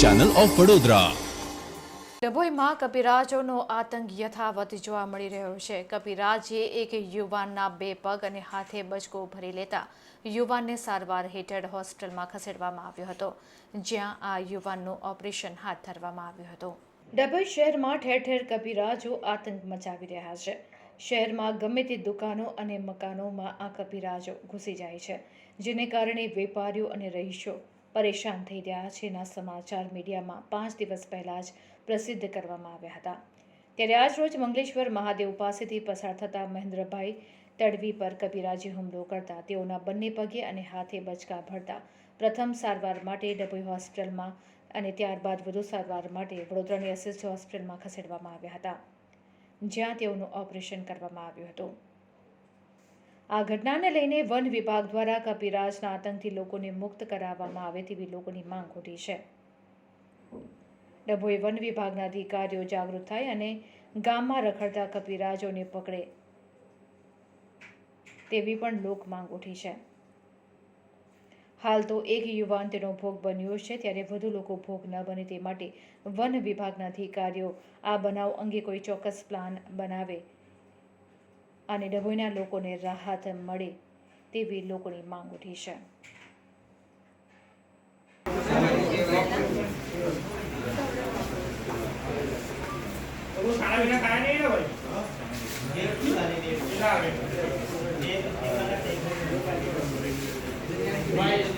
Channel of Vadodara ડભોઈમાં કપિરાજોનો આતંક યથાવત જોવા મળી રહ્યો છે. કપિરાજે એક યુવાનના બે પગ અને હાથે બચકો ભરી લેતા યુવાનને સારવાર હેઠળ હોસ્પિટલમાં ખસેડવામાં આવ્યો હતો જ્યાં આ યુવાનનું ઓપરેશન હાથ ધરવામાં આવ્યું હતું. ડભોઈ શહેરમાં ઠેર ઠેર કપિરાજો આતંક મચાવી રહ્યા છે. શહેરમાં ગમે તે દુકાનો અને મકાનોમાં આ કપિરાજો ઘૂસી જાય છે જેને કારણે વેપારીઓ અને રહીશો પરેશાન થઈ રહ્યા છે. એના સમાચાર મીડિયામાં પાંચ દિવસ પહેલાં જ પ્રસિદ્ધ કરવામાં આવ્યા હતા. ત્યારે આજ રોજ મંગલેશ્વર મહાદેવ પાસેથી પસાર થતા મહેન્દ્રભાઈ તડવી પર કબીરાજી હુમલો કરતા તેઓના બંને પગે અને હાથે બચકા ભરતા પ્રથમ સારવાર માટે ડભોઈ હોસ્પિટલમાં અને ત્યારબાદ વધુ સારવાર માટે વડોદરાની એસએસજી હોસ્પિટલમાં ખસેડવામાં આવ્યા હતા, જ્યાં તેઓનું ઓપરેશન કરવામાં આવ્યું હતું. આ ઘટનાને લઈને વન વિભાગ દ્વારા કપિરાજના આતંકથી લોકોને મુક્ત કરાવવામાં આવે તેવી લોકોની માંગ ઉઠી છે. ડભોઈ વન વિભાગના અધિકારીઓ જાગૃત થાય અને ગામમાં રખડતા કપિરાજોને પકડે તેવી પણ લોક માંગ ઉઠી છે. હાલ તો એક યુવાન તેનો ભોગ બન્યો છે, ત્યારે વધુ લોકો ભોગ ન બને તે માટે વન વિભાગના અધિકારીઓ આ બનાવ અંગે કોઈ ચોક્કસ પ્લાન બનાવે અને ડભોઈના લોકોને રાહત મળે તેવી લોકોની માંગ ઉઠી છે. Why is